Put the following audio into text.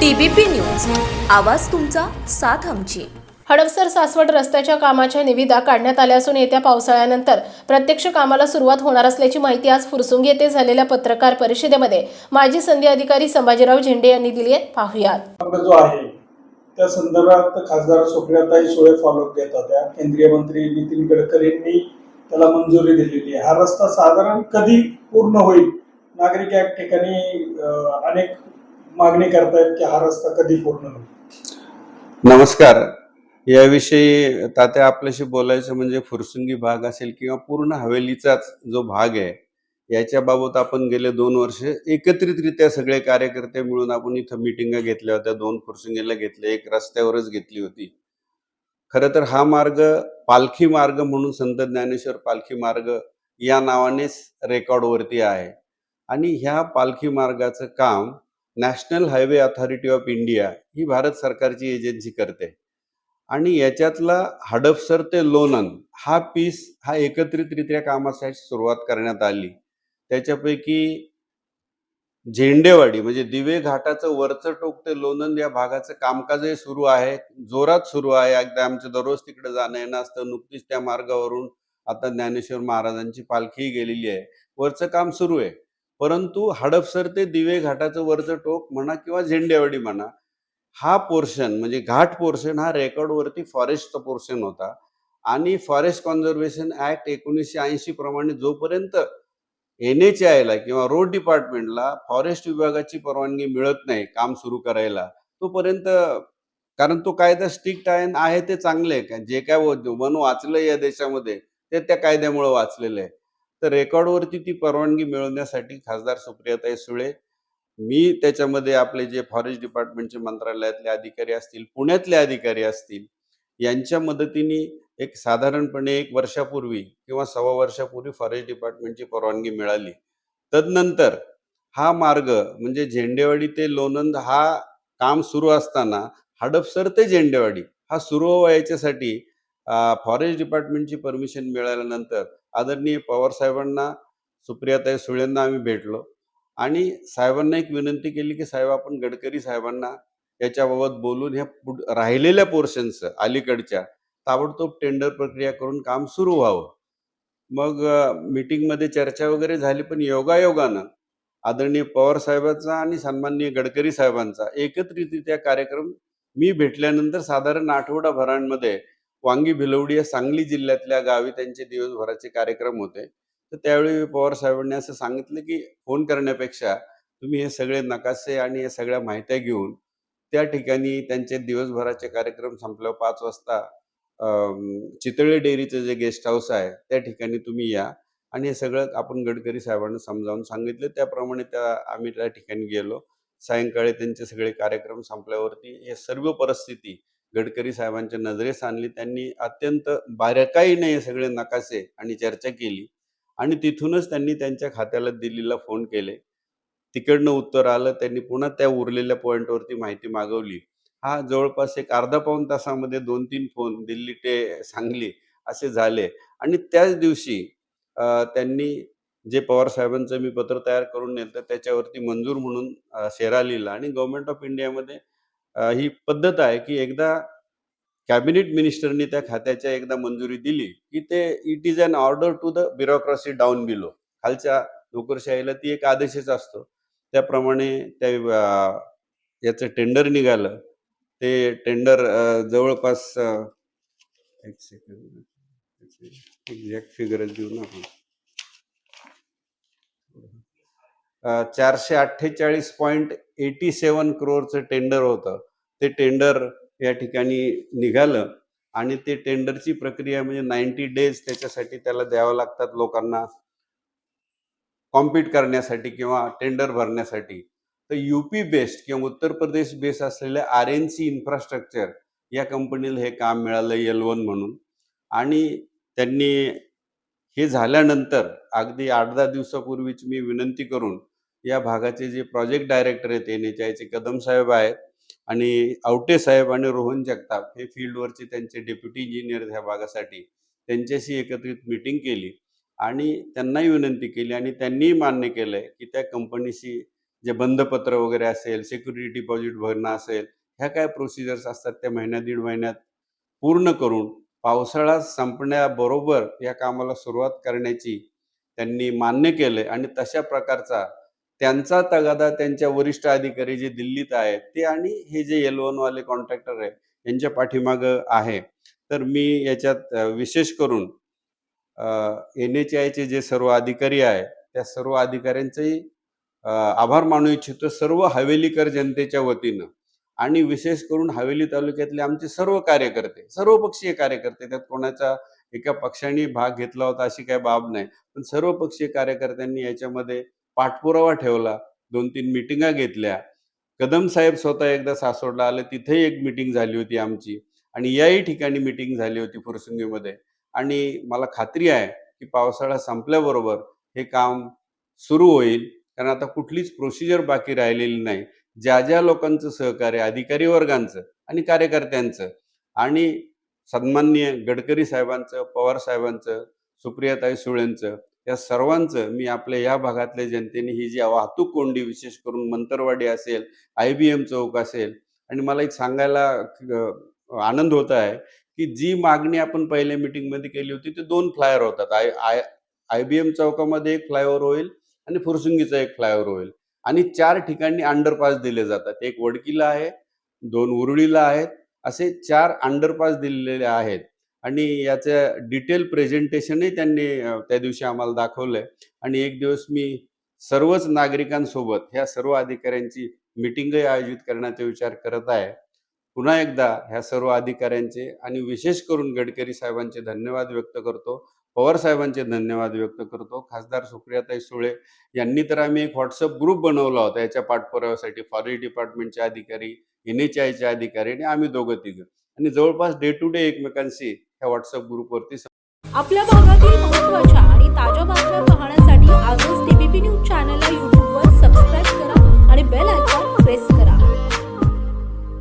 TBP news. आवाज तुमचा साथ आमची. हडपसर सासवड रस्त्याच्या कामाच्या निविदा काढण्यात आल्या असून येत्या पावसाळ्यानंतर प्रत्यक्ष कामाला सुरुवात होणार असल्याची माहिती आज फुरसुंगी येथे झालेल्या पत्रकार परिषदेमध्ये माजी संधी अधिकारी संभाजीराव झेंडे यांनी दिली आहे. पाहुयात. जो आहे त्या संदर्भात खासदार सुप्रियाताई सुळे फॉलोअप घेत होत्या. केंद्रीय मंत्री नितीन गडकरींनी त्याला मंजुरी दिलेली आहे. हा रस्ता साधारण कधी पूर्ण होईल? नागरिक या ठिकाणी अनेक मागणी करतायत की हा रस्ता कधी पूर्ण होईल? नमस्कार. याविषयी तात्या आपल्याशी बोलायचं म्हणजे फुरसुंगी भाग असेल किंवा पूर्ण हवेलीचाच जो भाग आहे याच्या बाबत आपण गेले दोन वर्ष एकत्रितरित्या सगळे कार्यकर्ते मिळून आपण इथं मिटिंगा घेतल्या होत्या. दोन फुरसुंगीला घेतल्या एक रस्त्यावरच घेतली होती. खरं तर हा मार्ग पालखी मार्ग म्हणून संत ज्ञानेश्वर पालखी मार्ग या नावानेच रेकॉर्डवरती आहे. आणि ह्या पालखी मार्गाचं काम national highway authority of India ही भारत सरकारची एजन्सी करते. आणि याच्यातला हडपसर ते लोणंद हा पीस हा एकत्रितरित्या कामासाठी सुरुवात करण्यात आली. त्याच्यापैकी झेंडेवाडी म्हणजे दिवे घाटाचं वरचं टोक ते लोणंद या भागाचं कामकाजही सुरू आहे. जोरात सुरू आहे. अगदी आमचं दररोज तिकडे जाणं येणं असतं. नुकतीच त्या मार्गावरून आता ज्ञानेश्वर महाराजांची पालखीही गेलेली आहे. वरचं काम सुरू आहे. परंतु हडपसर ते दिवे घाटाचं वरचं टोक म्हणा किंवा झेंडेवाडी म्हणा हा पोर्शन म्हणजे घाट पोर्शन हा रेकॉर्डवरती फॉरेस्टचा पोर्शन होता आणि फॉरेस्ट कॉन्झर्वेशन ऍक्ट एकोणीसशे ऐंशी प्रमाणे जोपर्यंत एन एच आयला किंवा रोड डिपार्टमेंटला फॉरेस्ट विभागाची परवानगी मिळत नाही काम सुरू करायला तोपर्यंत कारण तो कायदा स्ट्रिक्ट आहे आहे ते चांगले आहे. जे काय वन वाचलं या देशामध्ये ते त्या कायद्यामुळे वाचलेलं आहे तर रेकॉर्डवरती ती परवानगी मिळवण्यासाठी खासदार सुप्रियाताई सुळे मी त्याच्यामध्ये आपले जे फॉरेस्ट डिपार्टमेंटचे मंत्रालयातले अधिकारी असतील पुण्यातले अधिकारी असतील यांच्या मदतीने एक साधारणपणे एक वर्षापूर्वी किंवा सव्वा वर्षापूर्वी फॉरेस्ट डिपार्टमेंटची परवानगी मिळाली. तदनंतर हा मार्ग म्हणजे झेंडेवाडी ते लोणंद हा काम सुरू असताना हडपसर ते झेंडेवाडी हा सुरू व्हायच्यासाठी फॉरेस्ट डिपार्टमेंटची परमिशन मिळाल्यानंतर आदरणीय पवार साहेबांना सुप्रियाताई सुळेंना आम्ही भेटलो. आणि साहेबांना एक विनंती केली की साहेब आपण गडकरी साहेबांना याच्याबाबत बोलून ह्या पुढ राहिलेल्या पोर्शन्स अलीकडच्या ताबडतोब टेंडर प्रक्रिया करून काम सुरू व्हावं. मग मीटिंगमध्ये चर्चा वगैरे झाली पण योगायोगानं आदरणीय पवार साहेबांचा आणि सन्माननीय गडकरी साहेबांचा एकत्रितरित्या कार्यक्रम मी भेटल्यानंतर साधारण आठवडाभरांमध्ये वांगी भिलवडी या सांगली जिल्ह्यातल्या गावी त्यांचे दिवसभराचे कार्यक्रम होते. तर त्यावेळी पवार साहेबांनी असं सांगितलं की फोन करण्यापेक्षा तुम्ही हे सगळे नकाशे आणि या सगळ्या माहित्या घेऊन त्या ठिकाणी त्यांचे दिवसभराचे कार्यक्रम संपल्यावर पाच वाजता चितळे डेअरीचं जे गेस्ट हाऊस आहे त्या ठिकाणी तुम्ही या. आणि हे सगळं आपण गडकरी साहेबांना समजावून सांगितलं. त्याप्रमाणे त्या आम्ही त्या ठिकाणी गेलो. सायंकाळी त्यांचे सगळे कार्यक्रम संपल्यावरती हे सर्व परिस्थिती गडकरी साहेबांच्या नजरेस आणली. त्यांनी अत्यंत बारकाईने हे सगळे नकाशे आणि चर्चा केली आणि तिथूनच त्यांनी त्यांच्या खात्याला दिल्लीला फोन केले. तिकडनं उत्तर आलं त्यांनी पुन्हा त्या उरलेल्या पॉईंटवरती माहिती मागवली. हा जवळपास एक अर्धा पाऊण तासामध्ये दोन तीन फोन दिल्ली ते सांगली असे झाले. आणि त्याच दिवशी त्यांनी जे पवार साहेबांचं मी पत्र तयार करून नेलं त्याच्यावरती मंजूर म्हणून शेरा लिहिला आणि गव्हर्नमेंट ऑफ इंडियामध्ये ही पद्धत आहे की एकदा कॅबिनेट मिनिस्टरनी त्या खात्याच्या एकदा मंजुरी दिली की ते it is an order to the bureaucracy down below खालच्या नोकरशाहीला ती एक आदेशच असतो. त्याप्रमाणे त्या याचं टेंडर निघालं. ते टेंडर जवळपास एक सेकंड एक्झॅक्ट फिगरच देऊ ना आपण. चारशे अठ्ठेचाळीस पॉईंट एटी सेवन क्रोअरचं टेंडर होतं. ते टेंडर या ठिकाणी निघालं आणि ते टेंडरची प्रक्रिया म्हणजे नाईन्टी डेज त्याच्यासाठी त्याला द्यावं लागतात लोकांना कॉम्पीट करण्यासाठी किंवा टेंडर भरण्यासाठी. तर यूपी बेस्ड किंवा उत्तर प्रदेश बेस्ड असलेल्या आर एन सी इन्फ्रास्ट्रक्चर या कंपनीला हे काम मिळालं एल वन म्हणून. आणि त्यांनी हे झाल्यानंतर अगदी आठ दहा दिवसापूर्वीच मी विनंती करून या भागाचे जे प्रोजेक्ट डायरेक्टर आहेत एन एच आयचे कदम साहेब आहेत आणि आवटे साहेब आणि रोहन जगताप हे फील्डवरचे त्यांचे डेप्युटी इंजिनियर ह्या भागासाठी. त्यांच्याशी एकत्रित मीटिंग केली आणि त्यांनाही विनंती केली आणि त्यांनीही मान्य केलंय की त्या कंपनीशी जे बंदपत्र वगैरे असेल सिक्युरिटी डिपॉझिट भरणं असेल ह्या काय प्रोसिजर्स असतात त्या महिन्या दीड महिन्यात पूर्ण करून पावसाळा संपण्याबरोबर या कामाला सुरुवात करण्याची त्यांनी मान्य केले आणि तशा प्रकारचा त्यांचा तगादा त्यांच्या वरिष्ठ अधिकारी जे दिल्लीत आहेत ते आणि हे जे एल वाले कॉन्ट्रॅक्टर आहे यांच्या पाठीमागं आहे. तर मी याच्यात विशेष करून एन एच आयचे जे सर्व अधिकारी आहे त्या सर्व अधिकाऱ्यांचेही आभार मानू इच्छितो सर्व हवेलीकर जनतेच्या वतीनं. आणि विशेष करून हवेली तालुक्यातले आमचे सर्व कार्यकर्ते सर्व पक्षीय कार्यकर्ते त्यात कोणाचा एका पक्षाने भाग घेतला होता अशी काही बाब नाही. पण सर्व पक्षीय कार्यकर्त्यांनी याच्यामध्ये पाठपुरावा ठेवला दोन तीन मिटिंगा घेतल्या. कदम साहेब स्वतः एकदा सासवडला आले तिथेही एक मिटिंग झाली होती आमची आणि याही ठिकाणी मिटिंग झाली होती फुरसुंगीमध्ये. आणि मला खात्री आहे की पावसाळा संपल्याबरोबर हे काम सुरू होईल कारण आता कुठलीच प्रोसिजर बाकी राहिलेली नाही. ज्या ज्या लोकांचं सहकार्य अधिकारी वर्गांचं आणि कार्यकर्त्यांचं आणि सन्माननीय गडकरी साहेबांचं पवार साहेबांचं सुप्रियाताई सुळेंचं या सर्वांचं मी आपल्या या भागातल्या जनतेने ही जी वाहतूक कोंडी विशेष करून मंतरवाडी असेल आय बी एम चौक असेल आणि मला एक सांगायला आनंद होत आहे की जी मागणी आपण पहिल्या मीटिंगमध्ये केली होती ते दोन फ्लायर होतात. I I I B M चौकामध्ये एक फ्लायओव्हर होईल आणि फुरसुंगीचा एक फ्लायओव्हर होईल. आणि चार ठिकाणी अंडरपास दिले जातात. एक वडकीला आहे दोन उरुळीला आहेत असे चार अंडरपास दिलेले आहेत. आणि याचं डिटेल प्रेझेंटेशनही त्यांनी त्या दिवशी आम्हाला दाखवलंय. आणि एक दिवस मी सर्वच नागरिकांसोबत ह्या सर्व अधिकाऱ्यांची मिटिंगही आयोजित करण्याचा विचार करत आहे. पुन्हा एकदा ह्या सर्व अधिकाऱ्यांचे आणि विशेष करून गडकरी साहेबांचे धन्यवाद व्यक्त करतो. पवार साहेबांचे धन्यवाद व्यक्त करतो. खासदार सुप्रियाताई सुळे यांनी तर आम्ही एक व्हॉट्सअप ग्रुप बनवला होता. याच्या पाठपुराव्यासाठी फॉरेस्ट डिपार्टमेंटचे अधिकारी एन एच आयचे अधिकारी आणि आम्ही दोघं तिघं. आणि जवळपास डे टू डे एकमेकांशी ह्या व्हॉट्सअप ग्रुपवरती आपल्या भागातील महत्त्वाच्या आणि ताज्या बातम्या पाहण्यासाठी आजच टीबीपी न्यूज चॅनलला यूट्यूबवर सबस्क्राईब करा आणि बेल आयकॉन प्रेस करा.